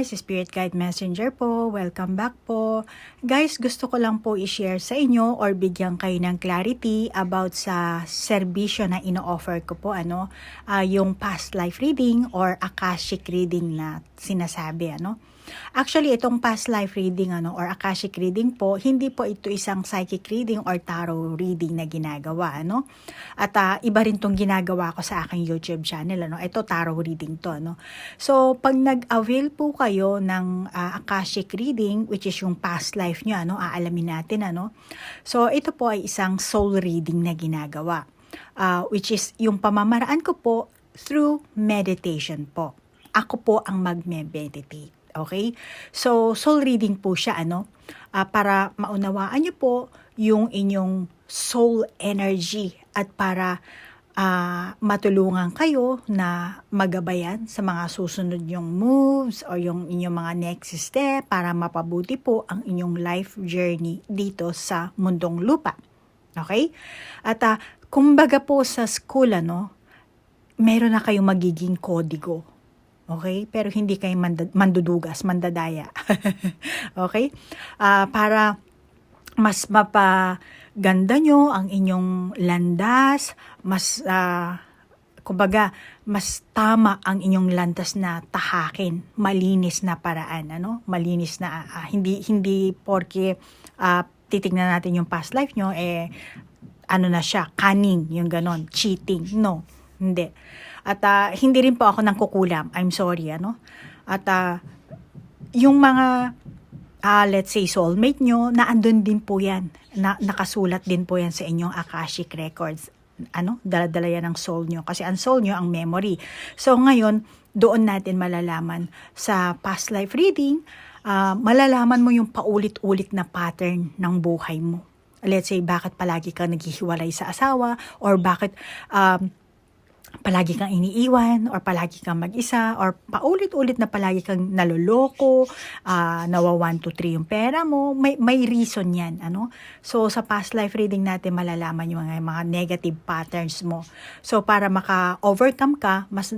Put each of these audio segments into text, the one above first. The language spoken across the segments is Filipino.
guys, Spirit Guide Messenger po. Welcome back po. Guys, gusto ko lang po i-share sa inyo or bigyan kayo ng clarity about sa serbisyo na ino-offer ko po ano, ah, yung past life reading or akashic reading na sinasabi ano. Actually, itong past life reading ano or akashic reading po, hindi po ito isang psychic reading or tarot reading na ginagawa ano. At ah, iba rin tong ginagawa ko sa aking YouTube channel ano. Ito tarot reading to ano. So, pag nag-avail po kayo ng ah, akashic reading which is yung past life nyo ano, aalamin natin ano. So, ito po ay isang soul reading na ginagawa. Ah, which is yung pamamaraan ko po through meditation po. Ako po ang magme-meditate. Okay? So, soul reading po siya, ano? Ah, para maunawaan niyo po yung inyong soul energy at para ah, matulungan kayo na magabayan sa mga susunod yung moves or yung inyong mga next step para mapabuti po ang inyong life journey dito sa mundong lupa. Okay? At ah, kumbaga po sa school, ano, meron na kayong magiging kodigo. Okay? Pero hindi kayo manda- mandudugas, mandadaya. okay? Ah, para mas mapaganda nyo ang inyong landas, mas, ah, kumbaga, mas tama ang inyong landas na tahakin, malinis na paraan, ano? Malinis na, ah, hindi, hindi porke ah, titignan natin yung past life nyo, eh, ano na siya, cunning, yung ganon, cheating. No, hindi. At ah, hindi rin po ako nang kukulam. I'm sorry, ano? At ah, yung mga, ah, let's say, soulmate nyo, naandun din po yan. Na, nakasulat din po yan sa inyong Akashic Records. Ano? Daladala yan ng soul nyo. Kasi ang soul nyo, ang memory. So, ngayon, doon natin malalaman sa past life reading, ah, malalaman mo yung paulit-ulit na pattern ng buhay mo let's say, bakit palagi kang naghihiwalay sa asawa or bakit um, palagi kang iniiwan or palagi kang mag-isa or paulit-ulit na palagi kang naloloko, uh, nawa 1, 2, 3 yung pera mo, may, may reason yan. Ano? So, sa past life reading natin, malalaman yung mga, mga negative patterns mo. So, para maka-overcome ka, mas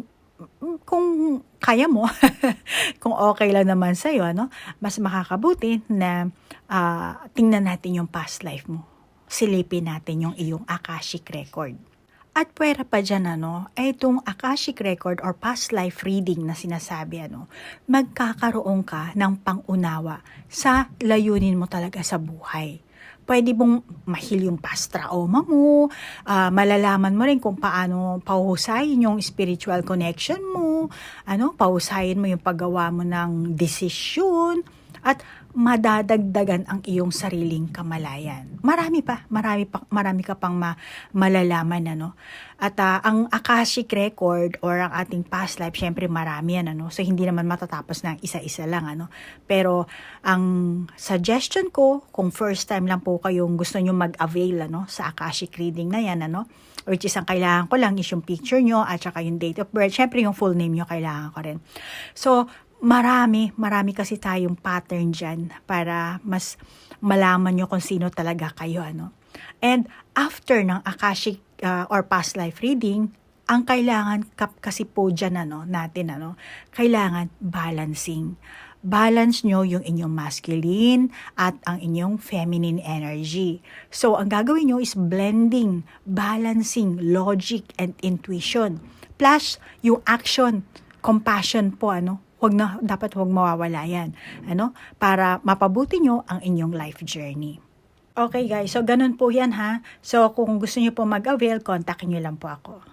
kung kaya mo, kung okay lang naman sa'yo, ano, mas makakabuti na ah, tingnan natin yung past life mo. Silipin natin yung iyong Akashic record. At pwera pa dyan, ano, ay itong Akashic record or past life reading na sinasabi, ano, magkakaroon ka ng pangunawa sa layunin mo talaga sa buhay. Pwede mong mahil yung past trauma mo, ah, malalaman mo rin kung paano pahusayin yung spiritual connection mo, ano, pahusayin mo yung paggawa mo ng desisyon, at madadagdagan ang iyong sariling kamalayan. Marami pa, marami pa, marami ka pang ma, malalaman ano. At ah, ang Akashic record or ang ating past life, syempre marami yan ano. So hindi naman matatapos ng isa-isa lang ano. Pero ang suggestion ko, kung first time lang po kayong gusto nyo mag-avail ano sa Akashic reading na yan ano, which is ang kailangan ko lang is yung picture nyo at saka yung date of birth. Syempre yung full name nyo kailangan ko rin. So, marami, marami kasi tayong pattern dyan para mas malaman nyo kung sino talaga kayo. Ano? And after ng Akashic uh, or past life reading, ang kailangan kap kasi po dyan ano, natin, ano, kailangan balancing. Balance nyo yung inyong masculine at ang inyong feminine energy. So, ang gagawin nyo is blending, balancing logic and intuition. Plus, yung action, compassion po, ano, wag na, dapat wag mawawala yan. Ano? Para mapabuti nyo ang inyong life journey. Okay guys, so ganun po yan ha. So kung gusto niyo po mag-avail, contact nyo lang po ako.